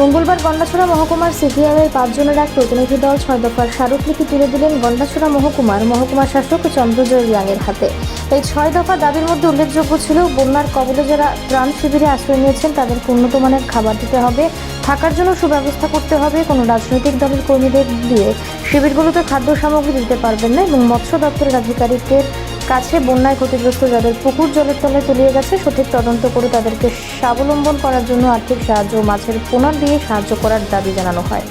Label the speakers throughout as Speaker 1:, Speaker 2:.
Speaker 1: মঙ্গলবার গন্ডাছড়া মহকুমার সিপিআইয়ের পাঁচজনের এক প্রতিনিধি দল ছয় দফার স্মারকলিপি তুলে দিলেন গন্ডাছড়া মহকুমার মহকুমা শাসক চন্দ্রজয় রিয়াংয়ের হাতে। এই ছয় দফা দাবির মধ্যে উল্লেখযোগ্য ছিল, বন্যার কবলে যারা ত্রাণ শিবিরে আশ্রয় নিয়েছেন, তাদেরকে উন্নত মানের খাবার দিতে হবে, থাকার জন্য সুব্যবস্থা করতে হবে, কোনো রাজনৈতিক দলের কর্মীদের দিয়ে শিবিরগুলোতে খাদ্য সামগ্রী দিতে পারবেন না এবং মৎস্য দপ্তরের আধিকারিকদের কাছে বন্যায় ক্ষতিগ্রস্ত যাদের পুকুর জলের তলায় তলিয়ে গেছে, সঠিক তদন্ত করে তাদেরকে স্বাবলম্বন করার জন্য আর্থিক সাহায্য মাছের পোনা দিয়ে সাহায্য করার দাবি জানানো হয়।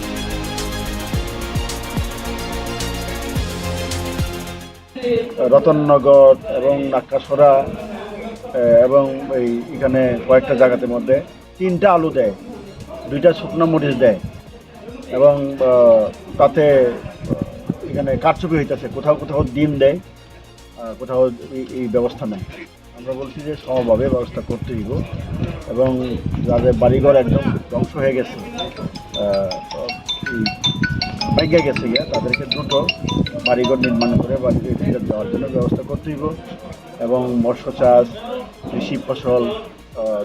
Speaker 2: রতননগর এবং নাক্কাসরা এবং এই এখানে কয়েকটা জায়গাতে মধ্যে তিনটা আলু দেয়, দুইটা শুকনো মরিচ দেয়, এবং তাতে এখানে কারচুপি হইতেছে, কোথাও কোথাও ডিম দেয়। কোথাও এই- ব্যবস্থা নেই। আমরা বলছি যে সমভাবে ব্যবস্থা করতে দিব এবং যাদের বাড়িঘর একদম ধ্বংস হয়ে গেছে ভেঙে গেছে গিয়ে, তাদেরকে দ্রুত বাড়িঘর নির্মাণ করে বাড়িতে ফেরত দেওয়ার জন্য ব্যবস্থা করতে হইব এবং মৎস্য চাষ, কৃষি ফসল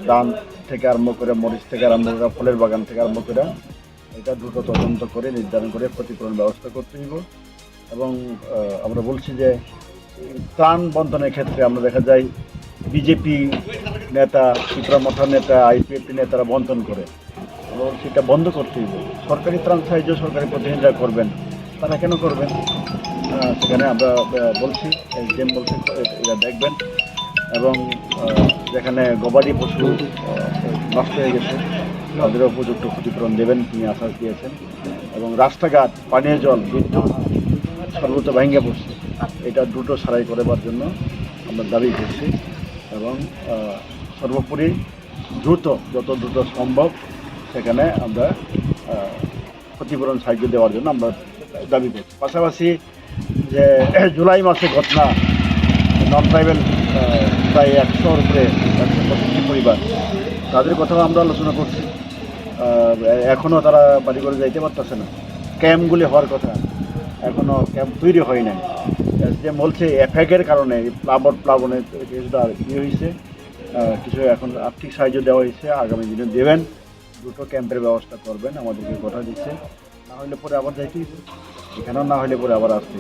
Speaker 2: ধান থেকে আরম্ভ করে মরিচ থেকে আরম্ভ করে ফলের বাগান থেকে আরম্ভ করে এটা দ্রুত তদন্ত করে, নির্ধারণ করে ক্ষতিপূরণ ব্যবস্থা করতে হইব এবং আমরা বলছি যে ত্রাণ বন্টনের ক্ষেত্রে আমরা দেখা যায় বিজেপি নেতা চিত্রমথা নেতা আইপিএফটি নেতারা বন্টন করে। এবং সেটা বন্ধ করতে হবে। সরকারি ত্রাণ সাহায্য সরকারি প্রতিনিধিরা করবেন, তারা কেন করবেন? সেখানে আমরা বলছি, এসডিএম বলছে, এরা দেখবেন। এবং যেখানে গবাদি পশু নষ্ট হয়ে গেছে তাদেরও উপযুক্ত ক্ষতিপূরণ দেবেন, তিনি আশ্বাস দিয়েছেন। এবং রাস্তাঘাট, পানীয় জল, বিদ্যুৎ সর্বত ভেঙে পড়ছে। এটা দ্রুত সারাই করবার জন্য আমরা দাবি করছি এবং সর্বোপরি দ্রুত, যত দ্রুত সম্ভব সেখানে আমরা ক্ষতিপূরণ সাহায্য দেওয়ার জন্য আমরা দাবি করছি। পাশাপাশি যে জুলাই মাসে ঘটনা, নন ট্রাইবেল প্রায় একশোর উপরে, একশো পরিবার, তাদের কথাও আমরা আলোচনা করছি। এখনও তারা বাড়ি করে যাইতে পারতেছে না। ক্যাম্পগুলি হওয়ার কথা। এখনও ক্যাম্প তৈরি হয় নাই। যে বলছে এফেকের কারণে প্লাবট প্লাবন কিছুটা ইয়ে হয়েছে কিছু এখন আর্থিক সাহায্য দেওয়া হয়েছে আগামী দিনে দেবেন। দুটো ক্যাম্পের ব্যবস্থা করবেন, আমাদেরকে কথা দিচ্ছে। না হলে পরে আবার যাইতেই এখানেও না হলে পরে আবার আসতে।